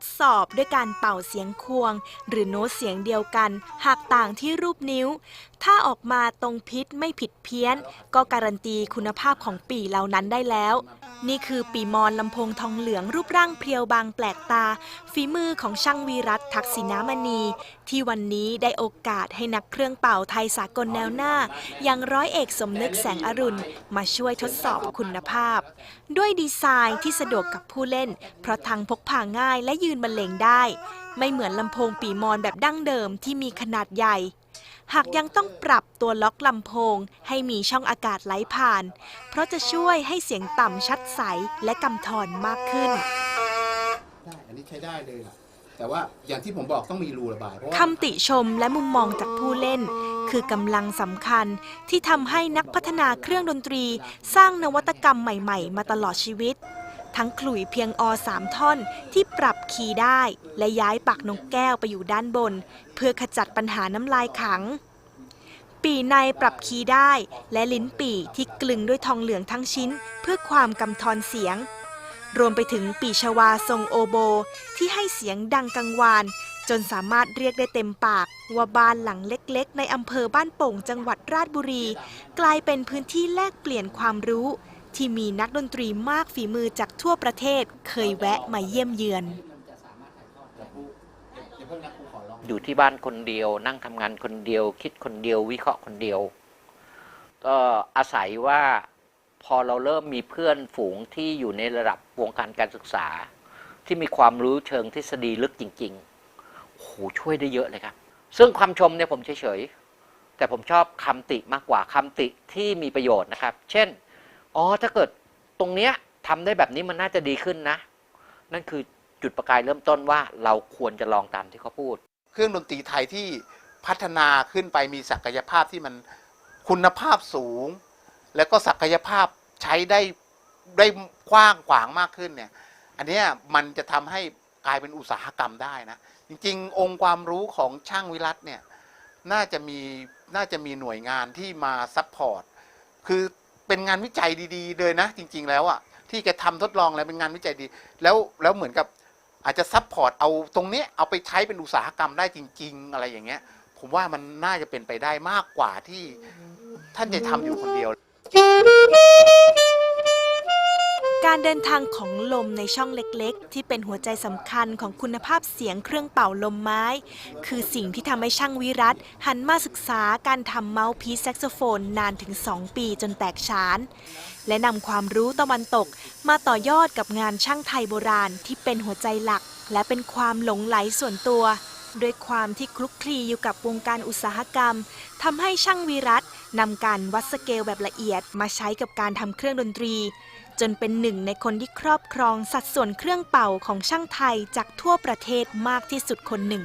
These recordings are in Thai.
ดสอบด้วยการเป่าเสียงควง หรือโน้ตเสียงเดียวกัน หากต่างที่รูปนิ้ว ถ้าออกมาตรงพิษไม่ผิดเพี้ยน ก็การันตีคุณภาพของปีเหล่านั้นได้แล้ว นี่คือปีมอนลำโพงทองเหลืองรูปร่างเพรียวบางแปลกตา ฝีมือของช่างวีรัตทักษิณามณี ที่วันนี้ได้โอกาสให้นักเครื่องเป่าไทยสากลแนวหน้า อย่างร้อยเอกสมนึกแสงอรุณ มาช่วยทดสอบคุณภาพ ด้วยดีไซน์ที่สะดวกกับผู้เล่น เพราะทั้งพกพาง่ายและยืนบรรเลงได้ ไม่เหมือนลำโพงปีมอนแบบดั้งเดิมที่มีขนาดใหญ่ หากยังต้องปรับตัวล็อกลำโพง ให้มีช่องอากาศไหลผ่าน เพราะจะช่วยให้เสียงต่ำชัดใสและกำทอนมากขึ้น ได้ อันนี้ใช้ได้เลยล่ะ แต่ว่าอย่างที่ผมบอกต้องมีรูระบาย เพราะว่าคำติชมและมุมมองจากผู้เล่น คือกำลังสำคัญที่ทำให้นักพัฒนาเครื่องดนตรี สร้างนวัตกรรมใหม่ ๆ มาตลอดชีวิต ทั้งขลุ่ยเพียงอสามท่อนที่ปรับคีย์ได้ และย้ายปากนกแก้วไปอยู่ด้านบน เพื่อขจัดปัญหาน้ำลายขัง ปีในปรับคีย์ได้ และลิ้นปีที่กลึงด้วยทองเหลืองทั้งชิ้น เพื่อความกำทอนเสียง รวมไปถึงปีชวาทรงโอโบ ที่ให้เสียงดังกังวาน จนสามารถเรียกได้เต็มปาก ว่าบ้านหลังเล็ก ๆ ในอำเภอบ้านโป่งจังหวัดราชบุรี กลายเป็นพื้นที่แลกเปลี่ยนความรู้ ที่มีนักดนตรีมากฝีมือจากทั่วประเทศเคยแวะมาเยี่ยมเยือน อยู่ที่บ้านคนเดียวนั่งทำงานคนเดียว คิดคนเดียว วิเคราะห์คนเดียว ก็อาศัยว่าพอเราเริ่มมีเพื่อนฝูงที่อยู่ในระดับวงการการศึกษา ที่มีความรู้เชิงทฤษฎีลึกจริงๆโอ้โหช่วยได้เยอะเลยครับ ซึ่งความชมเนี่ยผมเฉยๆแต่ผมชอบคำติมากกว่าคำติที่มีประโยชน์นะครับ เช่น อ๋อถ้าเกิดตรงเนี้ยทำได้แบบนี้มันน่าจะดีขึ้นนะ นั่นคือจุดประกายเริ่มต้นว่าเราควรจะลองตามที่เขาพูด เครื่องดนตรีไทยที่พัฒนาขึ้นไปมีศักยภาพที่มันคุณภาพสูง แล้วก็ศักยภาพใช้ได้ได้กว้างขวางมากขึ้นเนี่ย อันเนี้ยมันจะทำให้กลายเป็นอุตสาหกรรมได้นะ จริงๆ องค์ความรู้ของช่างวิรัตเนี่ยน่าจะมีน่าจะมีหน่วยงานที่มาซัพพอร์ตคือ เป็นงานวิจัยดี ๆ เลยนะ จริง ๆ แล้วอะที่แกทำทดลองแล้วเป็นงานวิจัยดี แล้วแล้วเหมือนกับอาจจะซัพพอร์ตเอาตรงเนี้ยเอาไปใช้เป็นอุตสาหกรรมได้จริง ๆ อะไรอย่างเงี้ย ผมว่ามันน่าจะเป็นไปได้มากกว่าที่ท่านจะทำอยู่คนเดียว การเดินทางของลมในช่องเล็กๆ ที่เป็นหัวใจสำคัญของคุณภาพเสียงเครื่องเป่าลมไม้ คือสิ่งที่ทำให้ช่างวิรัตหันมาศึกษาการทำเมาส์พีซแซกโซโฟนนานถึง 2 ปีจนแตกฉาน และนำความรู้ตะวันตกมาต่อยอดกับงานช่างไทยโบราณที่เป็นหัวใจหลัก และเป็นความหลงไหลส่วนตัว ด้วยความที่คลุกคลีอยู่กับวงการอุตสาหกรรมทำให้ช่างวิรัต นำการวัดสเกลแบบละเอียดมาใช้กับการทำเครื่องดนตรี จนเป็นหนึ่งในคนที่ครอบครองสัดส่วนเครื่องเป่าของช่างไทยจากทั่วประเทศมากที่สุดคนหนึ่ง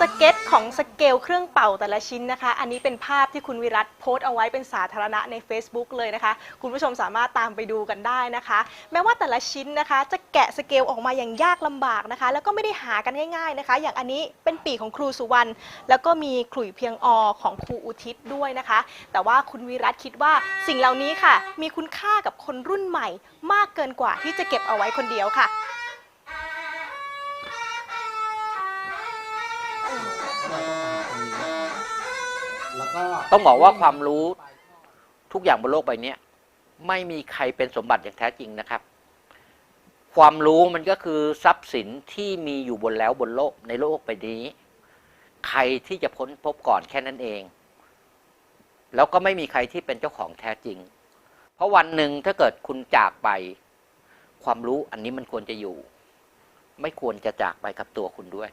สเก็ตของสเกลเครื่องเป่าแต่ละชิ้นนะคะ อันนี้เป็นภาพที่คุณวิรัตโพสต์เอาไว้เป็นสาธารณะใน Facebook เลยนะคะ คุณผู้ชมสามารถตามไปดูกันได้นะคะ แม้ว่าแต่ละชิ้นนะคะ จะแกะสเกลออกมาอย่างยากลำบากนะคะ แล้วก็ไม่ได้หากันง่ายๆนะคะ อย่างอันนี้เป็นปีของครูสุวรรณแล้วก็มีขลุ่ยเพียงอของครูอุทิศด้วยนะคะ แต่ว่าคุณวิรัตคิดว่าสิ่งเหล่านี้ค่ะ มีคุณค่ากับคนรุ่นใหม่ มากเกินกว่าที่จะเก็บเอาไว้คนเดียวค่ะ ต้องบอกว่าความรู้ทุกอย่างบนโลกใบนี้ไม่มีใครเป็นสมบัติอย่างแท้จริงนะครับ ความรู้มันก็คือทรัพย์สินที่มีอยู่บนแล้วบนโลกในโลกใบนี้ ใครที่จะพ้นพบก่อนแค่นั้นเอง แล้วก็ไม่มีใครที่เป็นเจ้าของแท้จริง เพราะวันหนึ่งถ้าเกิดคุณจากไป ความรู้อันนี้มันควรจะอยู่ ไม่ควรจะจากไปกับตัวคุณด้วย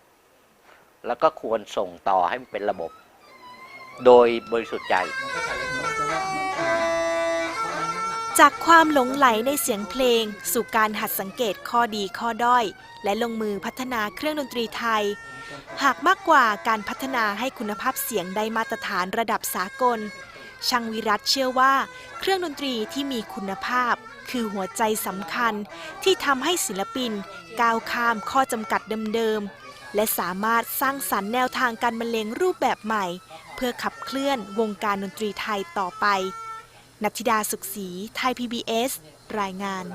แล้วก็ควรส่งต่อให้มันเป็นระบบ โดยบริสุทธิ์ใจ จากความหลงไหลในเสียงเพลง สู่การหัดสังเกตข้อดีข้อด้อย และลงมือพัฒนาเครื่องดนตรีไทย หากมากกว่าการพัฒนาให้คุณภาพเสียงได้มาตรฐานระดับสากลช่างวิรัตเชื่อว่า เครื่องดนตรีที่มีคุณภาพ คือหัวใจสำคัญที่ทำให้ศิลปิน ก้าวข้ามข้อจำกัดเดิมๆ และสามารถสร้างสรรค์แนวทางการบรรเลงรูปแบบใหม่ พื่อขับเคลื่อนวงการดนตรีไทยต่อไป นัทธิดาสุขศรีไทย PBS รายงาน